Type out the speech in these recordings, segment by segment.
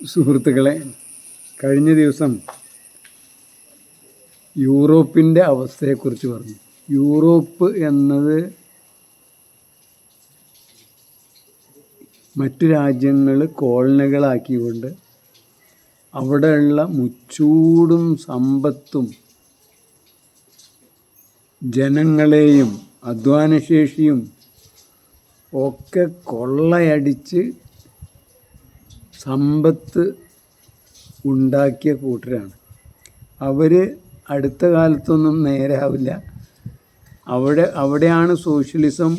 സുഹൃത്തുക്കളെ കഴിഞ്ഞ ദിവസം യൂറോപ്പിന്റെ അവസ്ഥയെക്കുറിച്ച് പറഞ്ഞു. യൂറോപ്പ് എന്നത് മറ്റു രാജ്യങ്ങൾ കോളനികളാക്കിക്കൊണ്ട് അവിടെയുള്ള മുച്ചൂടും സമ്പത്തും ജനങ്ങളെയും അധ്വാനശേഷിയും ഒക്കെ കൊള്ളയടിച്ച് സമ്പത്ത് ഉണ്ടാക്കിയ കൂട്ടരാണ്. അവർ അടുത്ത കാലത്തൊന്നും നേരാവില്ല. അവിടെ അവിടെയാണ് സോഷ്യലിസം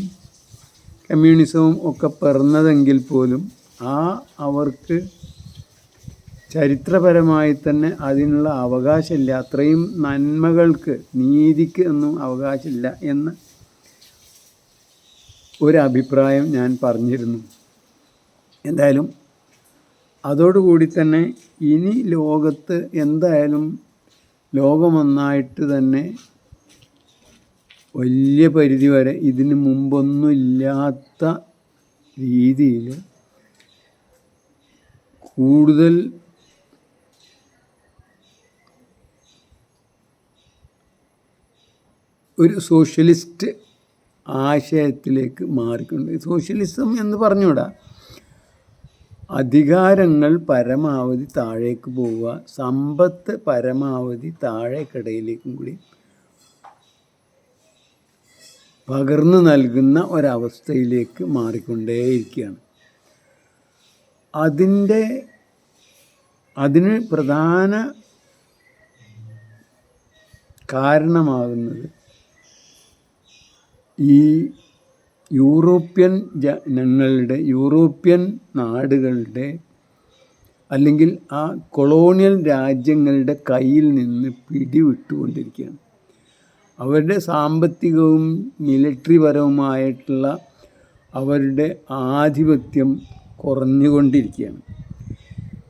കമ്മ്യൂണിസവും ഒക്കെ പിറന്നതെങ്കിൽ പോലും ആ അവർക്ക് ചരിത്രപരമായി തന്നെ അതിനുള്ള അവകാശമില്ല. അത്രയും നന്മകൾക്ക് നീതിക്ക് ഒന്നും അവകാശമില്ല എന്ന് ഒരഭിപ്രായം ഞാൻ പറഞ്ഞിരുന്നു. എന്തായാലും അതോടുകൂടി തന്നെ ഇനി ലോകത്ത് എന്തായാലും ലോകമൊന്നായിട്ട് തന്നെ വലിയ പരിധി വരെ ഇതിന് മുമ്പൊന്നുമില്ലാത്ത രീതിയിൽ കൂടുതൽ ഒരു സോഷ്യലിസ്റ്റ് ആശയത്തിലേക്ക് മാറിക്കൊണ്ട് സോഷ്യലിസം എന്ന് പറഞ്ഞുകൂടാ? അധികാരങ്ങൾ പരമാവധി താഴേക്ക് പോവുക സമ്പത്ത് പരമാവധി താഴേക്കിടയിലേക്കും കൂടി പകർന്നു നൽകുന്ന ഒരവസ്ഥയിലേക്ക് മാറിക്കൊണ്ടേയിരിക്കുകയാണ്. അതിന്റെ അതിന് പ്രധാന കാരണമാകുന്നത് ഈ യൂറോപ്യൻ ജനങ്ങളുടെ യൂറോപ്യൻ നാടുകളുടെ അല്ലെങ്കിൽ ആ കൊളോണിയൽ രാജ്യങ്ങളുടെ കയ്യിൽ നിന്ന് പിടിവിട്ടുകൊണ്ടിരിക്കുകയാണ്. അവരുടെ സാമ്പത്തികവും മിലിറ്ററി പരവുമായിട്ടുള്ള അവരുടെ ആധിപത്യം കുറഞ്ഞുകൊണ്ടിരിക്കുകയാണ്.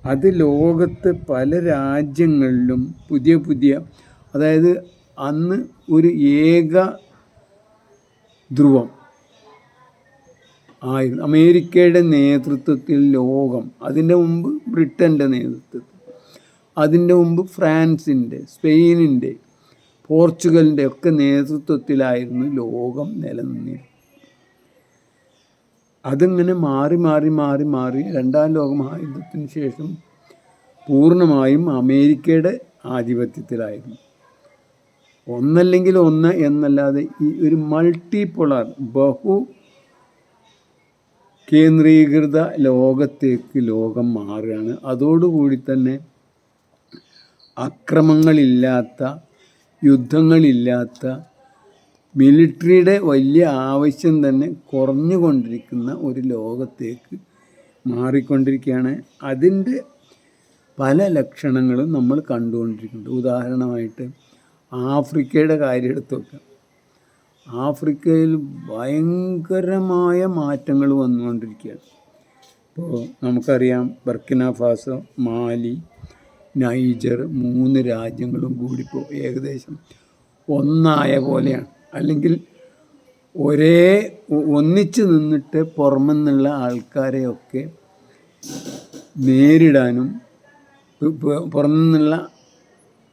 അത് ലോകത്ത് പല രാജ്യങ്ങളിലും പുതിയ പുതിയ അതായത് അന്ന് ഒരു ഏക ധ്രുവം ആയിരുന്നു. അമേരിക്കയുടെ നേതൃത്വത്തിൽ ലോകം അതിന്റെ മുമ്പ് ബ്രിട്ടന്റെ നേതൃത്വത്തിൽ അതിന്റെ മുമ്പ് ഫ്രാൻസിന്റെ സ്പെയിനിന്റെ പോർച്ചുഗലിന്റെ ഒക്കെ നേതൃത്വത്തിലായിരുന്നു ലോകം നിലനിന്നിരുന്നത്. അതിങ്ങനെ മാറി മാറി മാറി മാറി രണ്ടാം ലോക മഹായുദ്ധത്തിന് ശേഷം പൂർണമായും അമേരിക്കയുടെ ആധിപത്യത്തിലായിരുന്നു. ഒന്നല്ലെങ്കിൽ ഒന്ന് എന്നല്ലാതെ ഈ ഒരു മൾട്ടിപോളാർ ബഹു കേന്ദ്രീകൃത ലോകത്തേക്ക് ലോകം മാറുകയാണ്. അതോടുകൂടി തന്നെ അക്രമങ്ങളില്ലാത്ത യുദ്ധങ്ങളില്ലാത്ത മിലിറ്ററിയുടെ വലിയ ആവശ്യം തന്നെ കുറഞ്ഞുകൊണ്ടിരിക്കുന്ന ഒരു ലോകത്തേക്ക് മാറിക്കൊണ്ടിരിക്കുകയാണ്. അതിന്റെ പല ലക്ഷണങ്ങളും നമ്മൾ കണ്ടുകൊണ്ടിരിക്കുന്നുണ്ട്. ഉദാഹരണമായിട്ട് ആഫ്രിക്കയുടെ കാര്യം ആഫ്രിക്കയിൽ ഭയങ്കരമായ മാറ്റങ്ങൾ വന്നുകൊണ്ടിരിക്കുകയാണ്. ഇപ്പോൾ നമുക്കറിയാം ബർക്കിന ഫാസോ മാലി നൈജർ മൂന്ന് രാജ്യങ്ങളും കൂടി ഇപ്പോൾ ഏകദേശം ഒന്നായ പോലെയാണ്. അല്ലെങ്കിൽ ഒരേ ഒന്നിച്ച് നിന്നിട്ട് പുറമെന്നുള്ള ആൾക്കാരെയൊക്കെ നേരിടാനും പുറമെന്നുള്ള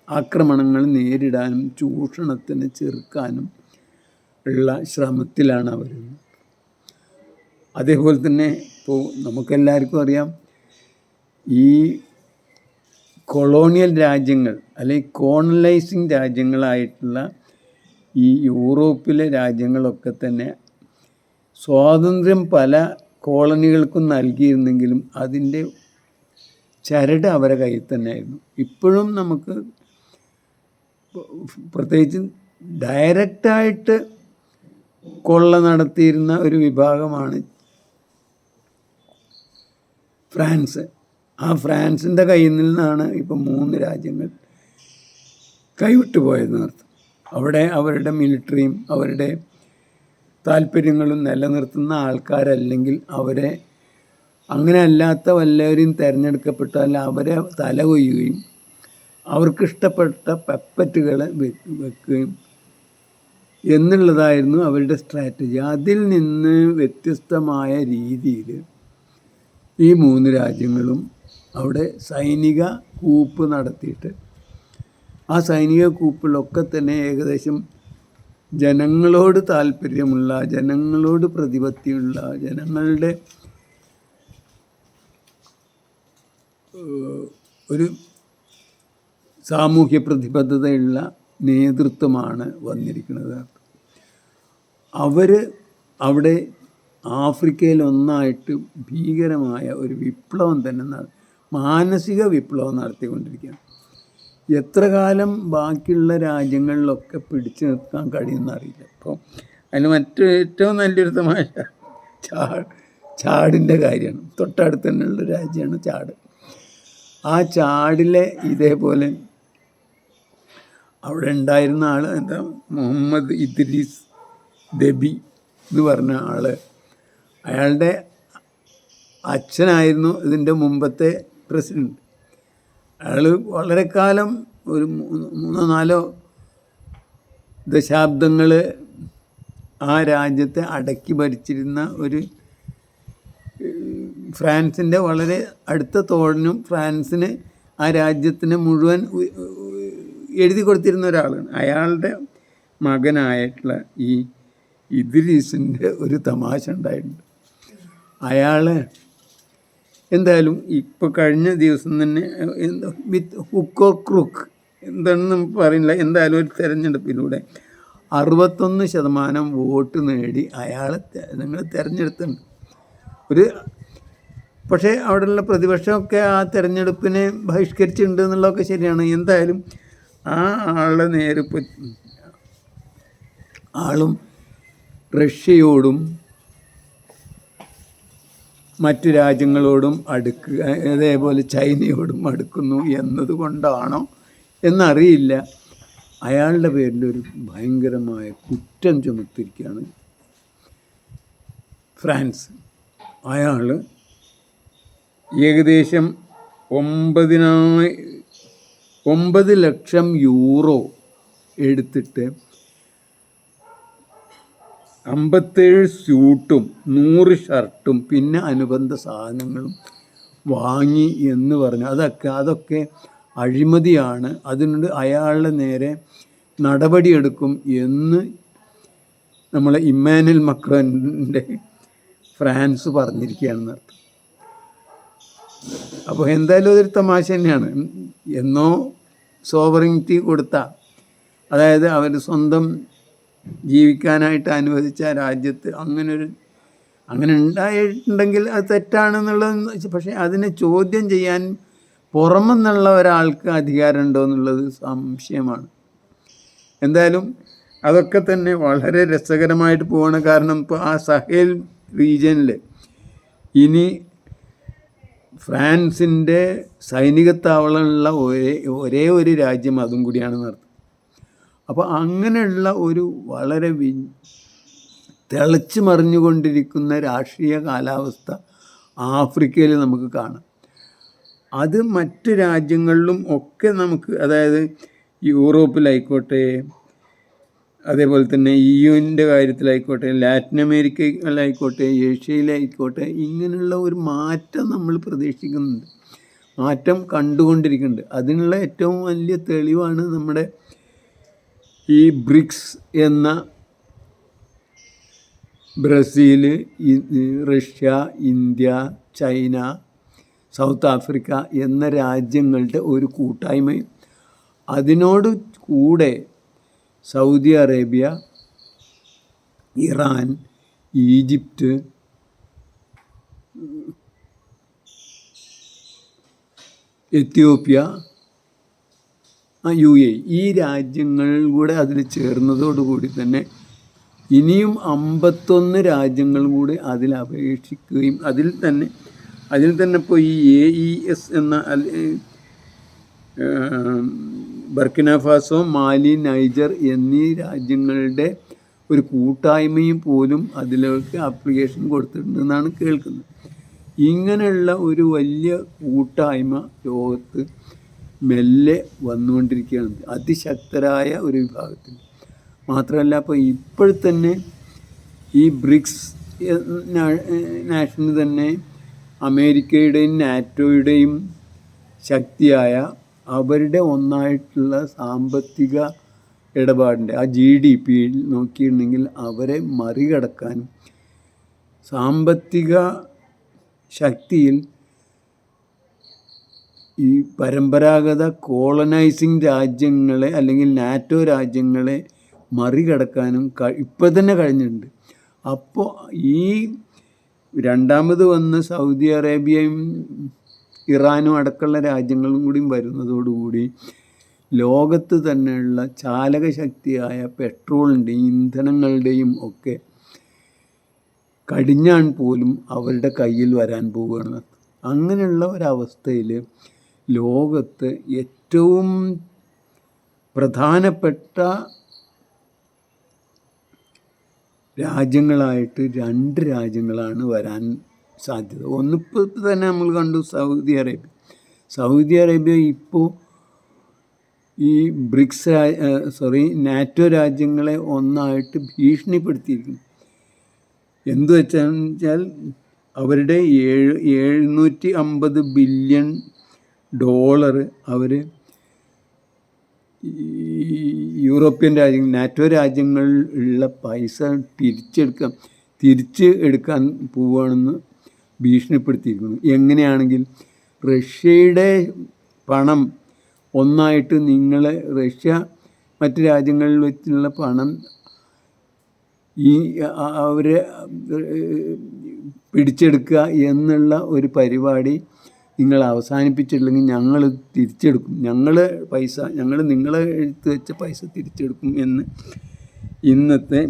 ആക്രമണങ്ങൾ നേരിടാനും ചൂഷണത്തിന് ചെറുക്കാനും ഉള്ള ശ്രമത്തിലാണ് അവർ. അതേപോലെ തന്നെ ഇപ്പോൾ നമുക്കെല്ലാവർക്കും അറിയാം ഈ കൊളോണിയൽ രാജ്യങ്ങൾ അല്ലെങ്കിൽ കോണലൈസിങ് രാജ്യങ്ങളായിട്ടുള്ള ഈ യൂറോപ്പിലെ രാജ്യങ്ങളൊക്കെ തന്നെ സ്വാതന്ത്ര്യം പല കോളനികൾക്കും നൽകിയിരുന്നെങ്കിലും അതിന്റെ ചരട് അവരെ കയ്യിൽ തന്നെയായിരുന്നു. ഇപ്പോഴും നമുക്ക് പ്രത്യേകിച്ച് ഡയറക്റ്റായിട്ട് കൊള്ള നടത്തിയിരുന്ന ഒരു വിഭാഗമാണ് ഫ്രാൻസ്. ആ ഫ്രാൻസിന്റെ കയ്യിൽ നിന്നാണ് ഇപ്പം മൂന്ന് രാജ്യങ്ങൾ കൈവിട്ടു പോയതെന്ന് അർത്ഥം അവിടെ അവരുടെ മിലിറ്ററിയും അവരുടെ താല്പര്യങ്ങളും നിലനിർത്തുന്ന ആൾക്കാരല്ലെങ്കിൽ അവരെ അങ്ങനെ അല്ലാത്ത വല്ലവരെയും തിരഞ്ഞെടുക്കപ്പെട്ടാൽ അവരെ തല കൊയ്യുകയും അവർക്കിഷ്ടപ്പെട്ട പെപ്പറ്റുകൾ വെക്കുകയും എന്നുള്ളതായിരുന്നു അവരുടെ സ്ട്രാറ്റജി അതിൽ നിന്ന് വ്യത്യസ്തമായ രീതിയിൽ ഈ മൂന്ന് രാജ്യങ്ങളും അവിടെ സൈനിക കൂപ്പ് നടത്തിയിട്ട് ആ സൈനിക കൂപ്പിലൊക്കെ തന്നെ ഏകദേശം ജനങ്ങളോട് താല്പര്യമുള്ള ജനങ്ങളോട് പ്രതിപത്തിയുള്ള ജനങ്ങളുടെ ഒരു സാമൂഹ്യ പ്രതിബദ്ധതയുള്ള നേതൃത്വമാണ് വന്നിരിക്കുന്നത്. അവർ അവിടെ ആഫ്രിക്കയിൽ ഒന്നായിട്ട് ഭീകരമായ ഒരു വിപ്ലവം തന്നെ മാനസിക വിപ്ലവം നടത്തിക്കൊണ്ടിരിക്കുകയാണ്. എത്ര കാലം ബാക്കിയുള്ള രാജ്യങ്ങളിലൊക്കെ പിടിച്ചു നിർത്താൻ കഴിയുമെന്ന് അറിയില്ല. അപ്പോൾ അതിന് മറ്റു ഏറ്റവും നല്ലൊരു ചാ ചാടിന്റെ കാര്യമാണ്. തൊട്ടടുത്ത് തന്നെയുള്ള രാജ്യമാണ് ചാട്. ആ ചാടിലെ ഇതേപോലെ അവിടെ ഉണ്ടായിരുന്ന ആൾ എന്താ? മുഹമ്മദ് ഇദ്രീസ് ദബി എന്ന് പറഞ്ഞ ആൾ അയാളുടെ അച്ഛനായിരുന്നു ഇതിന്റെ മുമ്പത്തെ പ്രസിഡന്റ് അയാൾ വളരെ കാലം ഒരു മൂന്നോ നാലോ ദശാബ്ദങ്ങൾ ആ രാജ്യത്തെ അടക്കി ഭരിച്ചിരുന്ന ഒരു ഫ്രാൻസിന്റെ വളരെ അടുത്ത തോഴനും ഫ്രാൻസിന് ആ രാജ്യത്തിന് മുഴുവൻ എഴുതി കൊടുത്തിരുന്ന ഒരാളാണ്. അയാളുടെ മകനായിട്ടുള്ള ഈ ഇദ്രീസിന്റെ ഒരു തമാശ ഉണ്ടായിട്ടുണ്ട്. അയാൾ എന്തായാലും ഇപ്പോൾ കഴിഞ്ഞ ദിവസം തന്നെ വിത്ത് ഹുക്കോ ക്രൂക്ക് എന്താണെന്ന് നമുക്ക് പറയുന്നില്ല എന്തായാലും ഒരു തിരഞ്ഞെടുപ്പിലൂടെ അറുപത്തൊന്ന് ശതമാനം വോട്ട് നേടി അയാളെ നിങ്ങൾ തിരഞ്ഞെടുത്തുണ്ട് ഒരു പക്ഷേ അവിടെയുള്ള പ്രതിപക്ഷമൊക്കെ ആ തിരഞ്ഞെടുപ്പിനെ ബഹിഷ്കരിച്ചിട്ടുണ്ട് എന്നുള്ളതൊക്കെ ശരിയാണ്. എന്തായാലും ആ ആളെ നേരെ ഇപ്പോൾ ആളും റഷ്യയോടും മറ്റു രാജ്യങ്ങളോടും അടുക്കുക അതേപോലെ ചൈനയോടും അടുക്കുന്നു എന്നതുകൊണ്ടാണോ എന്നറിയില്ല. അയാളുടെ പേരിൽ ഒരു ഭയങ്കരമായ കുറ്റം ചുമത്തിരിക്കുകയാണ് ഫ്രാൻസ്. അയാൾ ഏകദേശം ഒമ്പതിനായി ഒമ്പത് ലക്ഷം യൂറോ എടുത്തിട്ട് അമ്പത്തേഴ് സ്യൂട്ടും നൂറ് ഷർട്ടും പിന്നെ അനുബന്ധ സാധനങ്ങളും വാങ്ങി എന്ന് പറഞ്ഞു. അതൊക്കെ അതൊക്കെ അഴിമതിയാണ്. അതിനോട് അയാളുടെ നേരെ നടപടിയെടുക്കും എന്ന് നമ്മളെ ഇമ്മാനുവൽ മക്രോന്റെ ഫ്രാൻസ് പറഞ്ഞിരിക്കുകയാണെന്ന് അർത്ഥം അപ്പോൾ എന്തായാലും അതൊരു തമാശ തന്നെയാണ്. എന്നോ സോവറിനിറ്റി കൊടുത്ത അതായത് അവർ സ്വന്തം ജീവിക്കാനായിട്ട് അനുവദിച്ച രാജ്യത്ത് അങ്ങനൊരു അങ്ങനെ ഉണ്ടായിട്ടുണ്ടെങ്കിൽ അത് തെറ്റാണെന്നുള്ളത് പക്ഷേ അതിനെ ചോദ്യം ചെയ്യാൻ പുറമെന്നുള്ള ഒരാൾക്ക് അധികാരമുണ്ടോ എന്നുള്ളത് സംശയമാണ്. എന്തായാലും അതൊക്കെ തന്നെ വളരെ രസകരമായിട്ട് പോവാണ്. കാരണം ഇപ്പോൾ ആ സഹേൽ റീജിയനിൽ ഇനി ഫ്രാൻസിന്റെ സൈനിക താവളമുള്ള ഒരേ ഒരേ ഒരു രാജ്യം അതും കൂടിയാണെന്ന് അർത്ഥം. അപ്പോൾ അങ്ങനെയുള്ള ഒരു വളരെ വി തിളച്ച് മറിഞ്ഞുകൊണ്ടിരിക്കുന്ന രാഷ്ട്രീയ കാലാവസ്ഥ ആഫ്രിക്കയിൽ നമുക്ക് കാണാം. അത് മറ്റ് രാജ്യങ്ങളിലും ഒക്കെ നമുക്ക് അതായത് യൂറോപ്പിലായിക്കോട്ടെ അതേപോലെ തന്നെ ഇ യുവിന്റെ കാര്യത്തിലായിക്കോട്ടെ ലാറ്റിൻ അമേരിക്കയിലായിക്കോട്ടെ ഏഷ്യയിലായിക്കോട്ടെ ഇങ്ങനെയുള്ള ഒരു മാറ്റം നമ്മൾ പ്രതീക്ഷിക്കുന്നുണ്ട്. മാറ്റം കണ്ടുകൊണ്ടിരിക്കുന്നുണ്ട്. അതിനുള്ള ഏറ്റവും വലിയ തെളിവാണ് നമ്മുടെ ഈ ബ്രിക്സ് എന്ന Brazil Russia India China South Africa എന്ന രാജ്യങ്ങളുടെ ഒരു കൂട്ടായ്മയും. അതിനോട് കൂടെ Saudi Arabia Iran Egypt Ethiopia U A. ഈ രാജ്യങ്ങൾ കൂടെ അതിൽ ചേർന്നതോടുകൂടി തന്നെ ഇനിയും അമ്പത്തൊന്ന് രാജ്യങ്ങൾ കൂടി അതിൽ അപേക്ഷിക്കുകയും അതിൽ തന്നെ അതിൽ തന്നെ ഇപ്പോൾ ഈ എ ഇ എസ് എന്ന അൽ- ഏം, ബർക്കിന ഫാസോ മാലി നൈജർ എന്നീ രാജ്യങ്ങളുടെ ഒരു കൂട്ടായ്മയും പോലും അതിലേക്ക് ആപ്ലിക്കേഷൻ കൊടുത്തിട്ടുണ്ടെന്നാണ് കേൾക്കുന്നത്. ഇങ്ങനെയുള്ള ഒരു വലിയ കൂട്ടായ്മ ലോകത്ത് മെല്ലെ വന്നുകൊണ്ടിരിക്കുകയാണ്. അതിശക്തരായ ഒരു വിഭാഗത്തിൽ. മാത്രമല്ല അപ്പോൾ ഇപ്പോഴത്തന്നെ ഈ ബ്രിക്സ് നാഷന് തന്നെ അമേരിക്കയുടെയും നാറ്റോയുടെയും ശക്തിയായ അവരുടെ ഒന്നായിട്ടുള്ള സാമ്പത്തിക ഇടപാടിന്റെ ആ ജി ഡി പി നോക്കിയിട്ടുണ്ടെങ്കിൽ അവരെ മറികടക്കാനും സാമ്പത്തിക ശക്തിയിൽ ഈ പരമ്പരാഗത കോളനൈസിങ് രാജ്യങ്ങളെ അല്ലെങ്കിൽ നാറ്റോ രാജ്യങ്ങളെ മറികടക്കാനും ഇപ്പോൾ തന്നെ കഴിഞ്ഞിട്ടുണ്ട്. അപ്പോൾ ഈ രണ്ടാമത് വന്ന് സൗദി അറേബ്യയും ഇറാനും അടക്കമുള്ള രാജ്യങ്ങളും കൂടി വരുന്നതോടുകൂടി ലോകത്ത് തന്നെയുള്ള ചാലകശക്തിയായ പെട്രോളിന്റെയും ഇന്ധനങ്ങളുടെയും ഒക്കെ കടിഞ്ഞാൺ പോലും അവരുടെ കയ്യിൽ വരാൻ പോവുകയാണ്. അങ്ങനെയുള്ള ഒരവസ്ഥയിൽ ലോകത്ത് ഏറ്റവും പ്രധാനപ്പെട്ട രാജ്യങ്ങളായിട്ട് രണ്ട് രാജ്യങ്ങളാണ് വരാൻ സാധ്യത. ഒന്നിപ്പോൾ തന്നെ നമ്മൾ കണ്ടു സൗദി അറേബ്യ. സൗദി അറേബ്യ ഇപ്പോൾ ഈ ബ്രിക്സ് സോറി നാറ്റോ രാജ്യങ്ങളെ ഒന്നായിട്ട് ഭീഷണിപ്പെടുത്തിയിരിക്കുന്നു. എന്തു വെച്ചാൽ അവരുടെ ഏഴ് എഴുന്നൂറ്റി അമ്പത് ബില്യൺ ഡോളർ അവർ യൂറോപ്യൻ രാജ്യങ്ങൾ നാറ്റോ രാജ്യങ്ങളിൽ ഉള്ള പൈസ തിരിച്ചെടുക്കാൻ തിരിച്ച് എടുക്കാൻ പോവുകയാണെന്ന് ഭീഷണിപ്പെടുത്തിയിരിക്കുന്നു. എങ്ങനെയാണെങ്കിൽ റഷ്യയുടെ പണം ഒന്നായിട്ട് നിങ്ങൾ റഷ്യ മറ്റ് രാജ്യങ്ങളിൽ വെച്ചുള്ള പണം ഈ അവരെ പിടിച്ചെടുക്കുക എന്നുള്ള ഒരു പരിപാടി നിങ്ങൾ അവസാനിപ്പിച്ചിട്ടില്ലെങ്കിൽ ഞങ്ങൾ തിരിച്ചെടുക്കും. ഞങ്ങൾ പൈസ ഞങ്ങൾ നിങ്ങളെ എഴുത്ത് വെച്ച പൈസ തിരിച്ചെടുക്കും എന്ന് ഇന്നത്തെ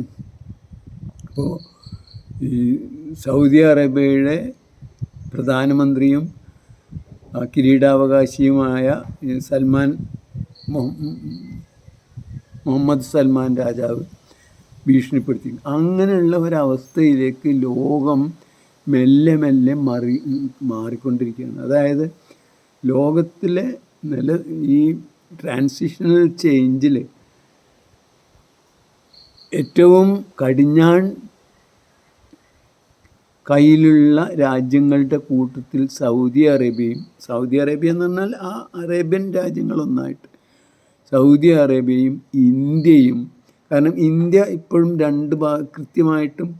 ഇപ്പോൾ ഈ സൗദി അറേബ്യയുടെ പ്രധാനമന്ത്രിയും കിരീടാവകാശിയുമായ സൽമാൻ മുഹമ്മദ് സൽമാൻ രാജാവ് ഭീഷണിപ്പെടുത്തി. അങ്ങനെയുള്ള ഒരവസ്ഥയിലേക്ക് ലോകം മെല്ലെ മെല്ലെ മറി മാറിക്കൊണ്ടിരിക്കുകയാണ്. അതായത് ലോകത്തിലെ നില ഈ ട്രാൻസിഷണൽ ചേഞ്ചിൽ ഏറ്റവും കടിഞ്ഞാൺ കയ്യിലുള്ള രാജ്യങ്ങളുടെ കൂട്ടത്തിൽ സൗദി അറേബ്യയും സൗദി അറേബ്യ എന്ന് പറഞ്ഞാൽ ആ അറേബ്യൻ രാജ്യങ്ങളൊന്നായിട്ട് സൗദി അറേബ്യയും ഇന്ത്യയും. കാരണം ഇന്ത്യ ഇപ്പോഴും രണ്ട് ഭാഗ കൃത്യമായിട്ടും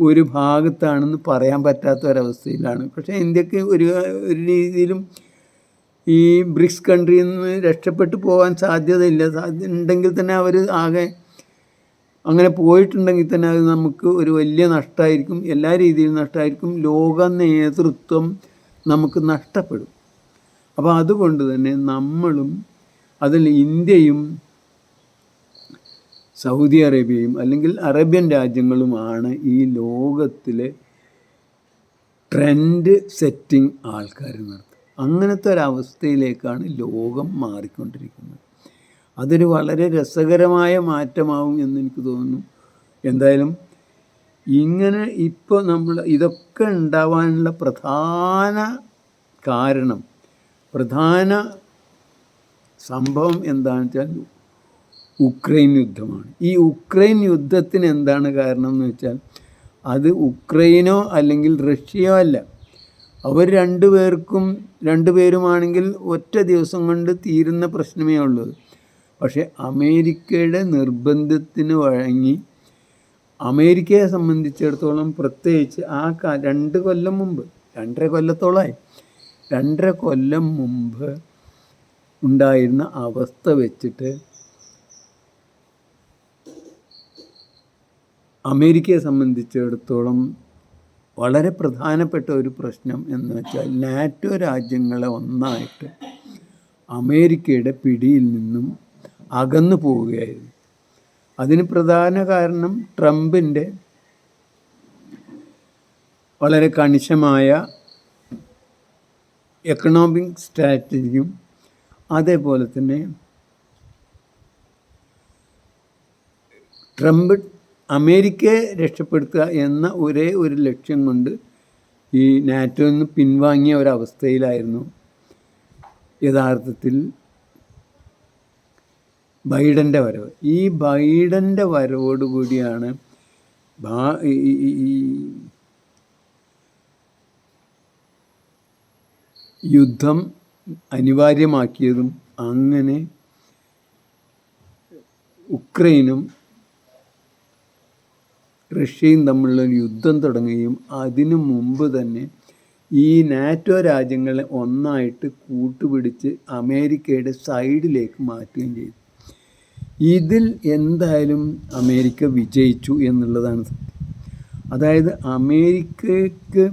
ഒരു ഭാഗത്താണെന്ന് പറയാൻ പറ്റാത്ത ഒരവസ്ഥയിലാണ് പക്ഷേ ഇന്ത്യയ്ക്ക് ഒരു ഒരു രീതിയിലും ഈ ബ്രിക്സ് കൺട്രിയിൽ നിന്ന് രക്ഷപ്പെട്ടു പോകാൻ സാധ്യതയില്ല. സാധ്യത ഉണ്ടെങ്കിൽ തന്നെ അവർ ആകെ അങ്ങനെ പോയിട്ടുണ്ടെങ്കിൽ തന്നെ അത് നമുക്ക് ഒരു വലിയ നഷ്ടമായിരിക്കും. എല്ലാ രീതിയിലും നഷ്ടമായിരിക്കും. ലോക നേതൃത്വം നമുക്ക് നഷ്ടപ്പെടും. അപ്പോൾ അതുകൊണ്ട് തന്നെ നമ്മളും അതിൽ ഇന്ത്യയും സൗദി അറേബ്യയും അല്ലെങ്കിൽ അറേബ്യൻ രാജ്യങ്ങളുമാണ് ഈ ലോകത്തിലെ ട്രെൻഡ് സെറ്റിംഗ് ആൾക്കാർ നടത്തുക അങ്ങനത്തെ ഒരവസ്ഥയിലേക്കാണ് ലോകം മാറിക്കൊണ്ടിരിക്കുന്നത്. അതൊരു വളരെ രസകരമായ മാറ്റമാവും എന്ന് എനിക്ക് തോന്നുന്നു. എന്തായാലും ഇങ്ങനെ ഇപ്പോൾ നമ്മൾ ഇതൊക്കെ ഉണ്ടാവാനുള്ള പ്രധാന കാരണം പ്രധാന സംഭവം എന്താണെന്ന് വെച്ചാൽ ഉക്രൈൻ യുദ്ധമാണ്. ഈ ഉക്രൈൻ യുദ്ധത്തിന് എന്താണ് കാരണം എന്ന് വെച്ചാൽ അത് ഉക്രൈനോ അല്ലെങ്കിൽ റഷ്യയോ അല്ല. അവർ രണ്ടു പേർക്കും രണ്ടു പേരുമാണെങ്കിൽ ഒറ്റ ദിവസം കൊണ്ട് തീരുന്ന പ്രശ്നമേ ഉള്ളൂ. പക്ഷേ അമേരിക്കയുടെ നിർബന്ധത്തിന് വഴങ്ങി അമേരിക്കയെ സംബന്ധിച്ചിടത്തോളം പ്രത്യേകിച്ച് ആ രണ്ട് കൊല്ലം മുമ്പ് രണ്ടര കൊല്ലത്തോളമായി രണ്ടര കൊല്ലം മുമ്പ് ഉണ്ടായിരുന്ന അവസ്ഥ വെച്ചിട്ട് അമേരിക്കയെ സംബന്ധിച്ചിടത്തോളം വളരെ പ്രധാനപ്പെട്ട ഒരു പ്രശ്നം എന്ന് വെച്ചാൽ നാറ്റോ രാജ്യങ്ങളെ ഒന്നായിട്ട് അമേരിക്കയുടെ പിടിയിൽ നിന്നും അകന്നു പോവുകയായിരുന്നു. അതിന് പ്രധാന കാരണം ട്രംപിന്റെ വളരെ കണിശമായ എക്കണോമിക് സ്ട്രാറ്റജിയും അതേപോലെ തന്നെ ട്രംപ് അമേരിക്കയെ രക്ഷപ്പെടുത്തുക എന്ന ഒരേ ഒരു ലക്ഷ്യം കൊണ്ട് ഈ നാറ്റോ നിന്ന് പിൻവാങ്ങിയ ഒരവസ്ഥയിലായിരുന്നു. യഥാർത്ഥത്തിൽ ബൈഡന്റെ വരവ്. ഈ ബൈഡന്റെ വരവോടുകൂടിയാണ് ഈ യുദ്ധം അനിവാര്യമാക്കിയതും അങ്ങനെ ഉക്രൈനും റഷ്യയും തമ്മിലുള്ള ഒരു യുദ്ധം തുടങ്ങുകയും അതിനു മുമ്പ് തന്നെ ഈ നാറ്റോ രാജ്യങ്ങളെ ഒന്നായിട്ട് കൂട്ടുപിടിച്ച് അമേരിക്കയുടെ സൈഡിലേക്ക് മാറ്റുകയും ചെയ്തു. ഇതിൽ എന്തായാലും അമേരിക്ക വിജയിച്ചു എന്നുള്ളതാണ് സത്യം. അതായത് അമേരിക്കയ്ക്ക്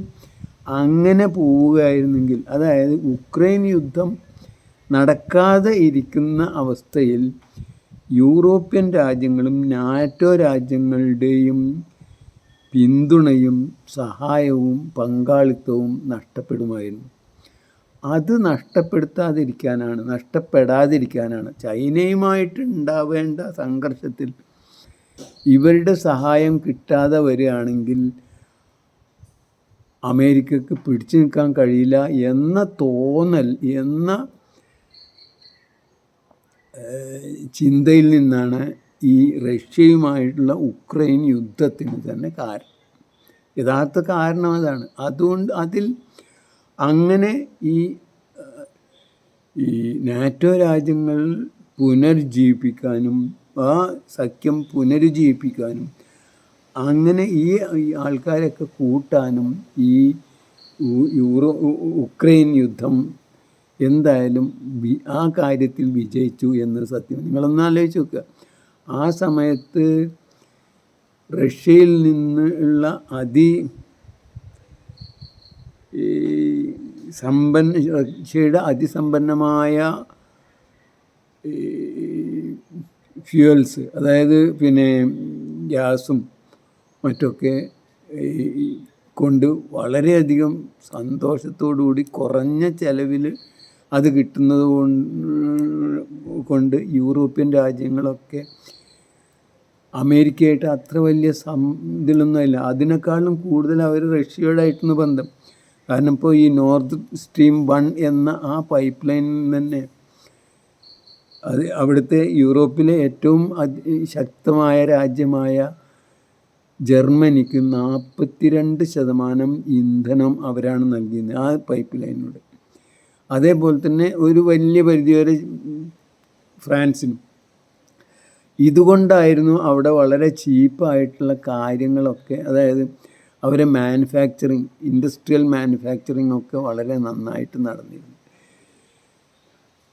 അങ്ങനെ പോവുകയായിരുന്നെങ്കിൽ അതായത് ഉക്രൈൻ യുദ്ധം നടക്കാതെ ഇരിക്കുന്ന അവസ്ഥയിൽ യൂറോപ്യൻ രാജ്യങ്ങളും നാറ്റോ രാജ്യങ്ങളുടെയും പിന്തുണയും സഹായവും പങ്കാളിത്തവും നഷ്ടപ്പെടുമായിരുന്നു. അത് നഷ്ടപ്പെടുത്താതിരിക്കാനാണ് നഷ്ടപ്പെടാതിരിക്കാനാണ്. ചൈനയുമായിട്ട് ഉണ്ടാവേണ്ട സംഘർഷത്തിൽ ഇവരുടെ സഹായം കിട്ടാതെ വരികയാണെങ്കിൽ അമേരിക്കക്ക് പിടിച്ചു നിൽക്കാൻ കഴിയില്ല എന്ന തോന്നൽ എന്ന ചിന്തയിൽ നിന്നാണ് ഈ റഷ്യയുമായിട്ടുള്ള ഉക്രൈൻ യുദ്ധത്തിന് തന്നെ കാരണം. യഥാർത്ഥ കാരണം അതാണ്. അതുകൊണ്ട് അതിൽ അങ്ങനെ ഈ ഈ നാറ്റോ രാജ്യങ്ങൾ പുനർജീവിപ്പിക്കാനും ആ സഖ്യം പുനരുജ്ജീവിപ്പിക്കാനും അങ്ങനെ ഈ ആൾക്കാരൊക്കെ കൂട്ടാനും ഈ യൂറോ ഉക്രൈൻ യുദ്ധം എന്തായാലും ആ കാര്യത്തിൽ വിജയിച്ചു എന്ന് സത്യം. നിങ്ങളൊന്ന് ആലോചിച്ച് നോക്കുക. ആ സമയത്ത് റഷ്യയിൽ നിന്നുള്ള അതി ഈ സമ്പന്ന റഷ്യയുടെ അതിസമ്പന്നമായ ഫ്യൂവൽസ് അതായത് പിന്നെ ഗ്യാസും മറ്റൊക്കെ കൊണ്ട് വളരെയധികം സന്തോഷത്തോടുകൂടി കുറഞ്ഞ ചെലവിൽ അത് കിട്ടുന്നത് കൊണ്ട് യൂറോപ്യൻ രാജ്യങ്ങളൊക്കെ അമേരിക്കയായിട്ട് അത്ര വലിയ സം ഇതിലൊന്നുമില്ല. അതിനേക്കാളും കൂടുതൽ അവർ റഷ്യയോടായിട്ടുള്ള ബന്ധം. കാരണം ഇപ്പോൾ ഈ നോർത്ത് സ്ട്രീം വൺ എന്ന ആ പൈപ്പ് ലൈനിൽ തന്നെ അത് അവിടുത്തെ യൂറോപ്പിലെ ഏറ്റവും ശക്തമായ രാജ്യമായ ജർമ്മനിക്ക് നാൽപ്പത്തിരണ്ട് ശതമാനം ഇന്ധനം അവരാണ് നൽകിയത് ആ പൈപ്പ് ലൈനിലൂടെ അതേപോലെ തന്നെ ഒരു വലിയ പരിധിവരെ ഫ്രാൻസിനും. ഇതുകൊണ്ടായിരുന്നു അവിടെ വളരെ ചീപ്പായിട്ടുള്ള കാര്യങ്ങളൊക്കെ അതായത് അവരെ മാനുഫാക്ചറിങ് ഇൻഡസ്ട്രിയൽ മാനുഫാക്ചറിങ് ഒക്കെ വളരെ നന്നായിട്ട് നടന്നിരുന്നു.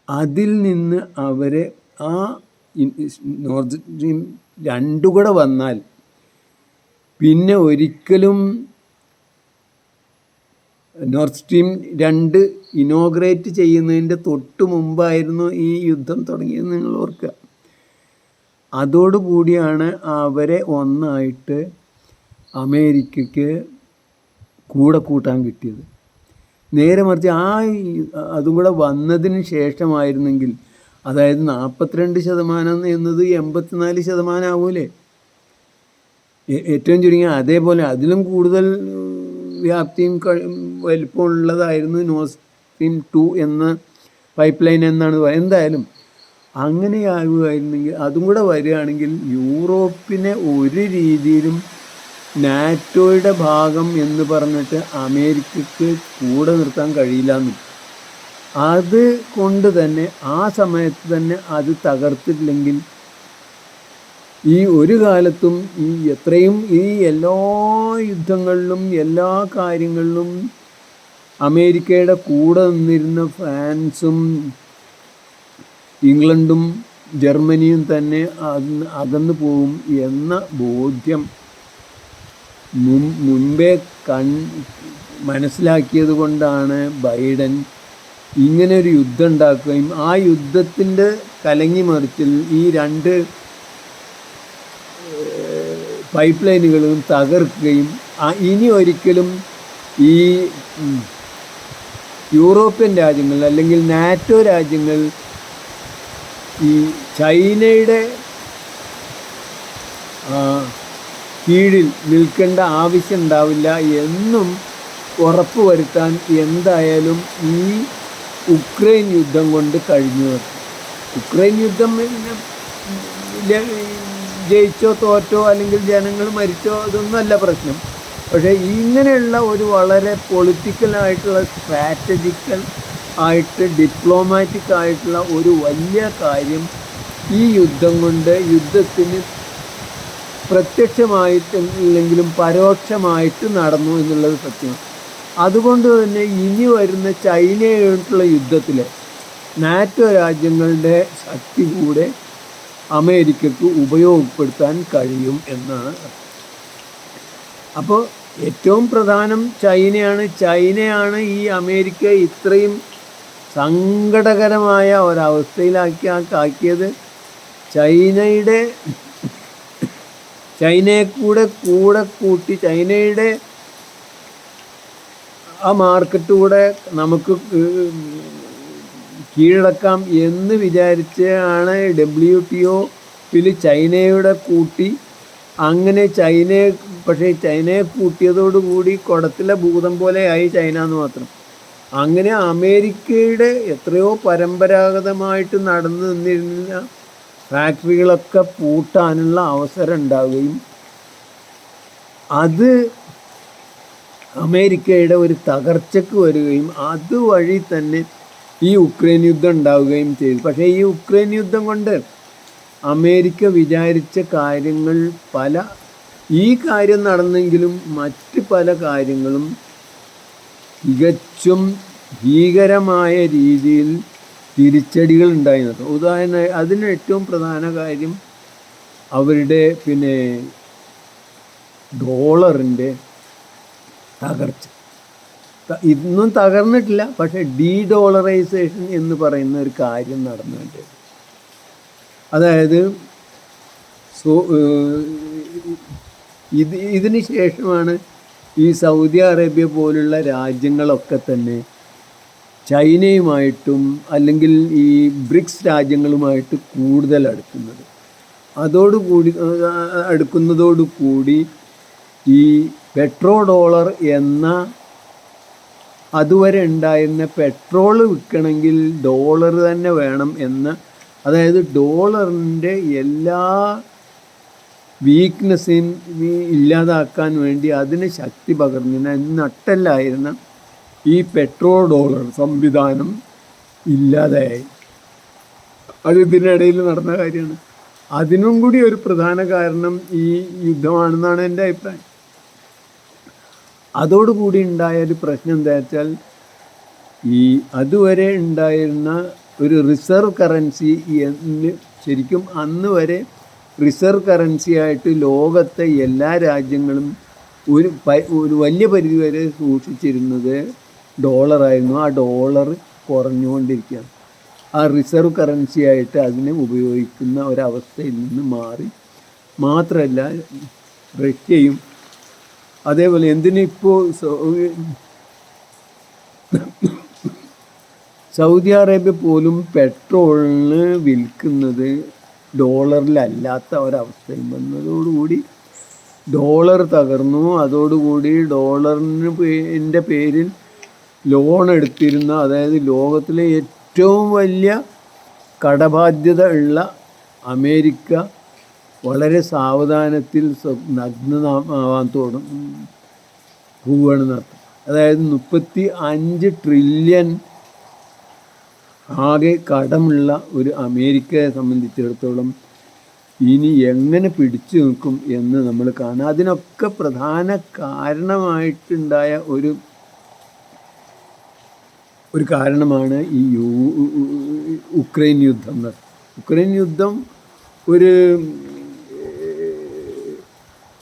അതിൽ നിന്ന് അവരെ ആ നോർത്ത് സ്ട്രീം രണ്ടു കൂടെ വന്നാൽ പിന്നെ ഒരിക്കലും നോർത്ത് സ്ട്രീം രണ്ട് ഇനോഗ്രേറ്റ് ചെയ്യുന്നതിന്റെ തൊട്ട് മുമ്പായിരുന്നു ഈ യുദ്ധം തുടങ്ങിയത് നിങ്ങൾ ഓർക്കുക. അതോടുകൂടിയാണ് അവരെ ഒന്നായിട്ട് അമേരിക്കയ്ക്ക് കൂടെ കൂട്ടാൻ കിട്ടിയത്. നേരെ മറിച്ച് ആ അതും കൂടെ വന്നതിന് ശേഷമായിരുന്നെങ്കിൽ അതായത് നാൽപ്പത്തിരണ്ട് ശതമാനം എന്നത് എൺപത്തിനാല് ശതമാനം ആവൂലേ? ഏറ്റവും ചുരുങ്ങിയ അതേപോലെ അതിലും കൂടുതൽ വ്യാപ്തിയും വലിപ്പമുള്ളതായിരുന്നു നോസ് സ്ട്രീം ടു എന്ന പൈപ്പ് ലൈൻ എന്നാണ് എന്തായാലും അങ്ങനെയാകുമായിരുന്നെങ്കിൽ അതും കൂടെ വരികയാണെങ്കിൽ യൂറോപ്പിനെ ഒരു രീതിയിലും നാറ്റോയുടെ ഭാഗം എന്ന് പറഞ്ഞിട്ട് അമേരിക്കക്ക് കൂടെ നിർത്താൻ കഴിയില്ല എന്നും. അത് കൊണ്ട് തന്നെ ആ സമയത്ത് തന്നെ അത് തകർത്തിട്ടില്ലെങ്കിൽ ഈ ഒരു കാലത്തും ഈ എത്രയും ഈ എല്ലാ യുദ്ധങ്ങളിലും എല്ലാ കാര്യങ്ങളിലും അമേരിക്കയുടെ കൂടെ നിന്നിരുന്ന ഫ്രാൻസും ഇംഗ്ലണ്ടും ജർമ്മനിയും തന്നെ അകന്നു പോകും എന്ന ബോധ്യം. മുൻ മുൻപേ കൺ മനസ്സിലാക്കിയത് കൊണ്ടാണ് ബൈഡൻ ഇങ്ങനെ ഒരു യുദ്ധം ഉണ്ടാക്കുകയും ആ യുദ്ധത്തിന്റെ കലങ്ങി മറിച്ചിൽ ഈ രണ്ട് പൈപ്പ് ലൈനുകളും തകർക്കുകയും ഇനി ഒരിക്കലും ഈ യൂറോപ്യൻ രാജ്യങ്ങൾ അല്ലെങ്കിൽ നാറ്റോ രാജ്യങ്ങൾ ഈ ചൈനയുടെ കീഴിൽ നിൽക്കേണ്ട ആവശ്യം ഉണ്ടാവില്ല എന്നും ഉറപ്പ് വരുത്താൻ എന്തായാലും ഈ ഉക്രൈൻ യുദ്ധം കൊണ്ട് കഴിഞ്ഞു. ഉക്രൈൻ യുദ്ധം ജയിച്ചോ തോറ്റോ അല്ലെങ്കിൽ ജനങ്ങൾ മരിച്ചോ അതൊന്നുമല്ല പ്രശ്നം. പക്ഷേ ഇങ്ങനെയുള്ള ഒരു വളരെ പൊളിറ്റിക്കലായിട്ടുള്ള സ്ട്രാറ്റജിക്കൽ ആയിട്ട് ഡിപ്ലോമാറ്റിക് ആയിട്ടുള്ള ഒരു വലിയ കാര്യം ഈ യുദ്ധം കൊണ്ട് യുദ്ധത്തിന് പ്രത്യക്ഷമായിട്ടില്ലെങ്കിലും പരോക്ഷമായിട്ട് നടന്നു എന്നുള്ളത് സത്യമാണ് അതുകൊണ്ട് തന്നെ ഇനി വരുന്ന ചൈനയായിട്ടുള്ള യുദ്ധത്തിൽ നാറ്റോ രാജ്യങ്ങളുടെ ശക്തി കൂടെ അമേരിക്കക്ക് ഉപയോഗപ്പെടുത്താൻ കഴിയും എന്നാണ് അപ്പോൾ ഏറ്റവും പ്രധാനം ചൈനയാണ്. ചൈനയാണ് ഈ അമേരിക്ക ഇത്രയും സങ്കടകരമായ ഒരവസ്ഥയിലാക്കി ആക്കിയത്. ചൈനയുടെ ചൈനയെ കൂടെ കൂടെ കൂട്ടി ചൈനയുടെ ആ മാർക്കറ്റ് കൂടെ നമുക്ക് കീഴടക്കാം എന്ന് വിചാരിച്ചാണ് ഡബ്ല്യു ടി ഒയിൽ ചൈനയുടെ കൂട്ടി. അങ്ങനെ ചൈനയെ പക്ഷേ ചൈനയെ കൂട്ടിയതോടുകൂടി കുടത്തിലെ ഭൂതം പോലെയായി ചൈന എന്ന് മാത്രം. അങ്ങനെ അമേരിക്കയുടെ എത്രയോ പരമ്പരാഗതമായിട്ട് നടന്നു നിന്നിരുന്ന ഫാക്ടറികളൊക്കെ പൂട്ടാനുള്ള അവസരം ഉണ്ടാവുകയും അത് അമേരിക്കയുടെ ഒരു തകർച്ചയ്ക്ക് വരികയും അതുവഴി തന്നെ ഈ ഉക്രൈൻ യുദ്ധം ഉണ്ടാവുകയും ചെയ്തു. പക്ഷേ ഈ ഉക്രൈൻ യുദ്ധം കൊണ്ട് അമേരിക്ക വിചാരിച്ച കാര്യങ്ങൾ പല ഈ കാര്യം നടന്നെങ്കിലും മറ്റ് പല കാര്യങ്ങളും തികച്ചും ഭീകരമായ രീതിയിൽ തിരിച്ചടികൾ ഉണ്ടായിരുന്നത് ഉദാഹരണം അതിന് ഏറ്റവും പ്രധാന കാര്യം അവരുടെ പിന്നെ ഡോളറിന്റെ തകർച്ച. ഇന്നും തകർന്നിട്ടില്ല പക്ഷേ ഡീ ഡോളറൈസേഷൻ എന്ന് പറയുന്ന ഒരു കാര്യം നടന്നുണ്ട് അതായത് സോ ഇത് ഇതിന് ശേഷമാണ് ഈ സൗദി അറേബ്യ പോലുള്ള രാജ്യങ്ങളൊക്കെ തന്നെ ചൈനയുമായിട്ടും അല്ലെങ്കിൽ ഈ ബ്രിക്സ് രാജ്യങ്ങളുമായിട്ട് കൂടുതൽ അടുക്കുന്നത്. അതോടുകൂടി അടുക്കുന്നതോടുകൂടി ഈ പെട്രോ ഡോളർ എന്ന അതുവരെ ഉണ്ടായിരുന്ന പെട്രോൾ വിൽക്കണമെങ്കിൽ ഡോളർ തന്നെ വേണം എന്ന്. അതായത് ഡോളറിന്റെ എല്ലാ വീക്ക്നെസ്സും ഇല്ലാതാക്കാൻ വേണ്ടി അതിന് ശക്തി പകർന്നിന് നട്ടല്ലായിരുന്ന ഈ പെട്രോ ഡോളർ സംവിധാനം ഇല്ലാതായി. അത് ഇതിനിടയിൽ നടന്ന കാര്യമാണ്. അതിനും കൂടി ഒരു പ്രധാന കാരണം ഈ യുദ്ധമാണെന്നാണ് എന്റെ അഭിപ്രായം. അതോടുകൂടി ഉണ്ടായ ഒരു പ്രശ്നം എന്താ വെച്ചാൽ ഈ അതുവരെ ഉണ്ടായിരുന്ന ഒരു റിസർവ് കറൻസി എന്ന് ശരിക്കും അന്ന് വരെ റിസർവ് കറൻസി ആയിട്ട് ലോകത്തെ എല്ലാ രാജ്യങ്ങളും ഒരു ഒരു വലിയ പരിധി വരെ സൂക്ഷിച്ചിരുന്നത് ഡോളറായിരുന്നു ആ ഡോളർ കുറഞ്ഞുകൊണ്ടിരിക്കുകയാണ്. ആ റിസർവ് കറൻസി ആയിട്ട് അതിനെ ഉപയോഗിക്കുന്ന ഒരവസ്ഥയിൽ നിന്ന് മാറി. മാത്രമല്ല റഷ്യയും അതേപോലെ എന്തിനിപ്പോൾ സൗദി അറേബ്യ പോലും പെട്രോളിന് വിൽക്കുന്നത് ഡോളറിലല്ലാത്ത ഒരവസ്ഥയും വന്നതോടുകൂടി ഡോളർ തകർന്നു. അതോടുകൂടി ഡോളറിന് എന്റെ പേരിൽ ലോൺ എടുത്തിരുന്ന അതായത് ലോകത്തിലെ ഏറ്റവും വലിയ കടബാധ്യത ഉള്ള അമേരിക്ക വളരെ സാവധാനത്തിൽ സ്വ- നഗ്നമാവാൻ തുടങ്ങും നടത്തും. അതായത് മുപ്പത്തി അഞ്ച് ട്രില്യൺ ആകെ കടമുള്ള ഒരു അമേരിക്കയെ സംബന്ധിച്ചിടത്തോളം ഇനി എങ്ങനെ പിടിച്ചു നിൽക്കും എന്ന് നമ്മൾ കാണാം. അതിനൊക്കെ പ്രധാന കാരണമായിട്ടുണ്ടായ ഒരു ഒരു കാരണമാണ് ഈ യു ഉക്രൈൻ യുദ്ധം ഉക്രൈൻ യുദ്ധം ഒരു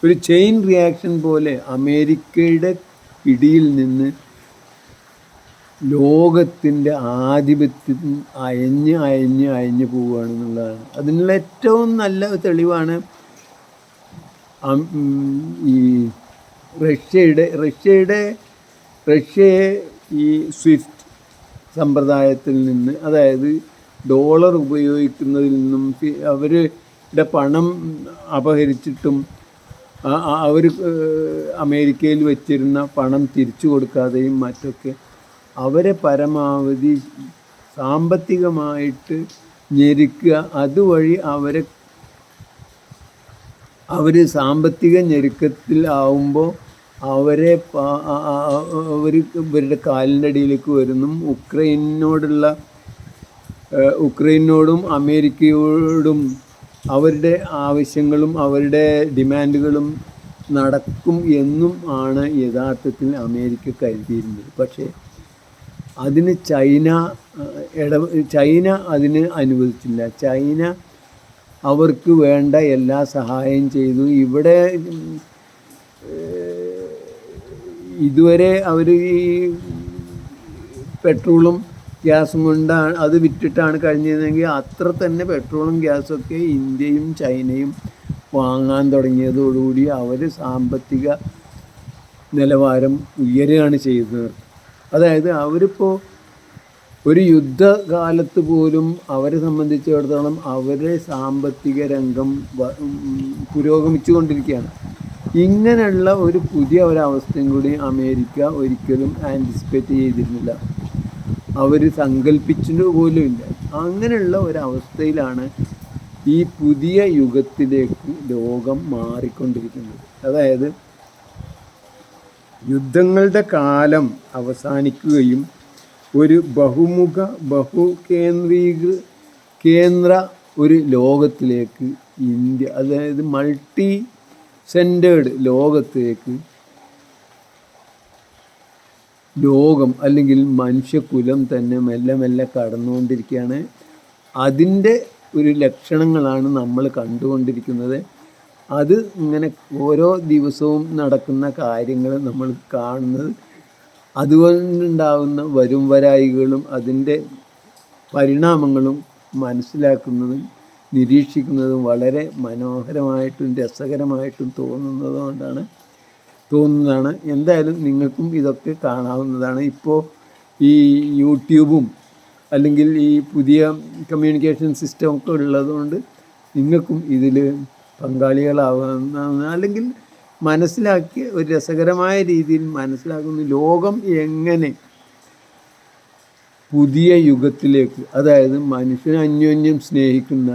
ഒരു ചെയിൻ റിയാക്ഷൻ പോലെ അമേരിക്കയുടെ പിടിയിൽ നിന്ന് ലോകത്തിന്റെ ആധിപത്യം അയഞ്ഞ് അയഞ്ഞ് അയഞ്ഞ് പോവുകയാണെന്നുള്ളതാണ്. അതിനുള്ള ഏറ്റവും നല്ല തെളിവാണ് ഈ റഷ്യയുടെ റഷ്യയുടെ റഷ്യയെ ഈ സ്വിഫ്റ്റ് സമ്പ്രദായത്തിൽ നിന്ന് അതായത് ഡോളർ ഉപയോഗിക്കുന്നതിൽ നിന്നും അവരുടെ പണം അപഹരിച്ചിട്ടും അവർ അമേരിക്കയിൽ വെച്ചിരുന്ന പണം തിരിച്ചു കൊടുക്കാതെയും മറ്റൊക്കെ അവരെ പരമാവധി സാമ്പത്തികമായിട്ട് ഞെരുക്കുക അതുവഴി അവരെ അവർ സാമ്പത്തിക ഞെരുക്കത്തിൽ ആവുമ്പോൾ അവരെ അവർ ഇവരുടെ കാലിന്റെ അടിയിലേക്ക് വരുന്നു ഉക്രൈനോടുള്ള ഉക്രൈനോടും അമേരിക്കയോടും അവരുടെ ആവശ്യങ്ങളും അവരുടെ ഡിമാൻഡുകളും നടക്കും എന്നും ആണ് യഥാർത്ഥത്തിൽ അമേരിക്ക കരുതിയിരുന്നത്. പക്ഷേ അതിന് ചൈന ഇട ചൈന അതിന് അനുവദിച്ചില്ല. ചൈന അവർക്ക് വേണ്ട എല്ലാ സഹായം ചെയ്തു. ഇവിടെ ഇതുവരെ അവർ ഈ പെട്രോളും ഗ്യാസും കൊണ്ടാണ് അത് വിറ്റിട്ടാണ് കഴിഞ്ഞിരുന്നെങ്കിൽ അത്ര തന്നെ പെട്രോളും ഗ്യാസൊക്കെ ഇന്ത്യയും ചൈനയും വാങ്ങാൻ തുടങ്ങിയതോടുകൂടി അവർ സാമ്പത്തിക നിലവാരം ഉയരുകയാണ് ചെയ്തത്. അതായത് അവരിപ്പോൾ ഒരു യുദ്ധകാലത്ത് പോലും അവരെ സംബന്ധിച്ചിടത്തോളം അവരുടെ സാമ്പത്തിക രംഗം പുരോഗമിച്ചു കൊണ്ടിരിക്കുകയാണ് ഇങ്ങനെയുള്ള ഒരു പുതിയ ഒരവസ്ഥയും കൂടി അമേരിക്ക ഒരിക്കലും ആന്റിസിപ്പേറ്റ് ചെയ്തിരുന്നില്ല. അവർ സങ്കല്പിച്ചിട്ട് പോലുമില്ല അങ്ങനെയുള്ള ഒരവസ്ഥയിലാണ് ഈ പുതിയ യുഗത്തിലേക്ക് ലോകം മാറിക്കൊണ്ടിരിക്കുന്നത്. അതായത് യുദ്ധങ്ങളുടെ കാലം അവസാനിക്കുകയും ഒരു ബഹുമുഖ ബഹുകേന്ദ്രീക കേന്ദ്ര ഒരു ലോകത്തിലേക്ക് ഇന്ത്യ അതായത് മൾട്ടി സെന്റേഡ് ലോകത്തേക്ക് ലോകം അല്ലെങ്കിൽ മനുഷ്യകുലം തന്നെ മെല്ലെ മെല്ലെ കടന്നുകൊണ്ടിരിക്കുകയാണ്. അതിന്റെ ഒരു ലക്ഷണങ്ങളാണ് നമ്മൾ കണ്ടുകൊണ്ടിരിക്കുന്നത്. അത് ഇങ്ങനെ ഓരോ ദിവസവും നടക്കുന്ന കാര്യങ്ങൾ നമ്മൾ കാണുന്നത്. അതുകൊണ്ടുണ്ടാകുന്ന വരും വരായികളും അതിന്റെ പരിണാമങ്ങളും മനസ്സിലാക്കുന്നതും നിരീക്ഷിക്കുന്നതും വളരെ മനോഹരമായിട്ടും രസകരമായിട്ടും തോന്നുന്നതുകൊണ്ടാണ് തോന്നുന്നതാണ്. എന്തായാലും നിങ്ങൾക്കും ഇതൊക്കെ കാണാവുന്നതാണ്. ഇപ്പോൾ ഈ യൂട്യൂബും അല്ലെങ്കിൽ ഈ പുതിയ കമ്മ്യൂണിക്കേഷൻ സിസ്റ്റം ഒക്കെ ഉള്ളതുകൊണ്ട് നിങ്ങൾക്കും ഇതിൽ പങ്കാളികളാവുന്ന അല്ലെങ്കിൽ മനസ്സിലാക്കി ഒരു രസകരമായ രീതിയിൽ മനസ്സിലാക്കുന്ന ലോകം എങ്ങനെ പുതിയ യുഗത്തിലേക്ക് അതായത് മനുഷ്യൻ അന്യോന്യം സ്നേഹിക്കുന്ന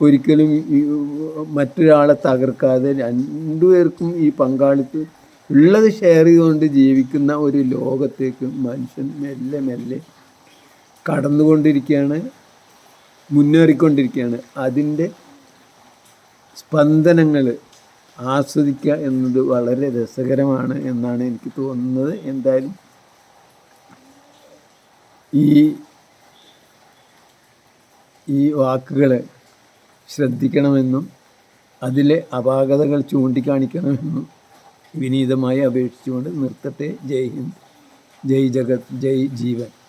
ഒരിക്കലും ഈ മറ്റൊരാളെ തകർക്കാതെ രണ്ടുപേർക്കും ഈ പങ്കാളിത്ത് ഉള്ളത് ഷെയർ ചെയ്തുകൊണ്ട് ജീവിക്കുന്ന ഒരു ലോകത്തേക്ക് മനുഷ്യൻ മെല്ലെ മെല്ലെ കടന്നുകൊണ്ടിരിക്കുകയാണ് മുന്നേറിക്കൊണ്ടിരിക്കുകയാണ്. അതിന്റെ സ്പന്ദനങ്ങൾ ആസ്വദിക്കുക എന്നത് വളരെ രസകരമാണ് എന്നാണ് എനിക്ക് തോന്നുന്നത്. എന്തായാലും ഈ ഈ വാക്കുകൾ ശ്രദ്ധിക്കണമെന്നും അതിലെ അപാകതകൾ ചൂണ്ടിക്കാണിക്കണമെന്നും വിനീതമായി അപേക്ഷിച്ചുകൊണ്ട് നിർത്തട്ടെ. ജയ് ഹിന്ദ്. ജയ് ജഗത് ജയ് ജീവൻ.